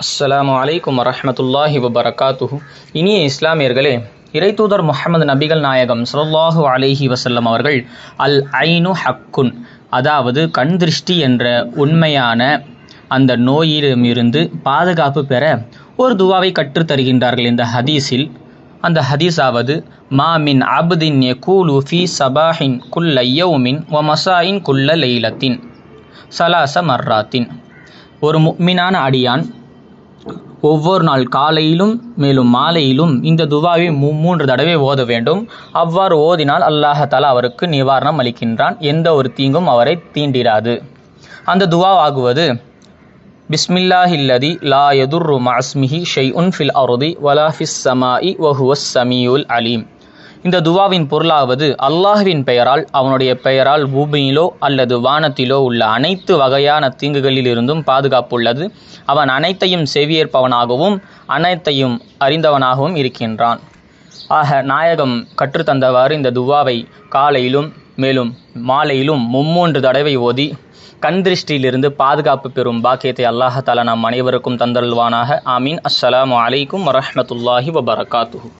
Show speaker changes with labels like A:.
A: அஸ்ஸலாமு அலைக்கும் வரமத்துல்லாஹி வபரகாத்துஹு. இனிய இஸ்லாமியர்களே இறைத்தூதர் முகமது நபிகள் நாயகம் சல்லாஹூ அலைஹி வசல்லம் அவர்கள் அல் ஐனு ஹக்குன் அதாவது கண் திருஷ்டி என்ற உண்மையான அந்த நோயிடமிருந்து பாதுகாப்பு பெற ஒரு துவாவை கற்றுத் தருகின்றார்கள் இந்த ஹதீஸில். அந்த ஹதீஸாவது மா மின் அப்தின் யகூலு ஃபி சபாஹின் குல்ல யௌமின் ஒ மசாயின் குல்ல லைலத்தின் சலாச மர்ராத்தின். ஒரு முக்மினான அடியான் ஒவ்வொரு நாள் காலையிலும் மேலும் மாலையிலும் இந்த துவாவை மூ மூன்று தடவை ஓத வேண்டும். அவ்வாறு ஓதினால் அல்லாஹாலா அவருக்கு நிவாரணம் அளிக்கின்றான். எந்த ஒரு தீங்கும் அவரை தீண்டிராது. அந்த துவா ஆகுவது பிஸ்மில்லாஹில்லதி லா யதுர்ரு மஸ்மிஹி ஷெய்உன் ஃபில் அருதி வலா ஃபிஸ் சமாஇ வஹுவஸ் சமியுல் அலீம். இந்த துவாவின் பொருளாவது அல்லாஹுவின் பெயரால் அவனுடைய பெயரால் பூமியிலோ அல்லது வானத்திலோ உள்ள அனைத்து வகையான தீங்குகளிலிருந்தும் பாதுகாப்புள்ளது. அவன் அனைத்தையும் செவியேற்பவனாகவும் அனைத்தையும் அறிந்தவனாகவும் இருக்கின்றான். ஆக நாயகம் கற்றுத்தந்தவாறு இந்த துவாவை காலையிலும் மேலும் மாலையிலும் மும்மூன்று தடவை ஓதி கண் திருஷ்டியிலிருந்து பாதுகாப்பு பெறும் பாக்கியத்தை அல்லாஹாலா நம் அனைவருக்கும் தந்தருள்வானாக. ஆமீன். அஸ்ஸலாமு அலைக்கும் வரஹ்மத்துல்லாஹி வபரகாத்துஹு.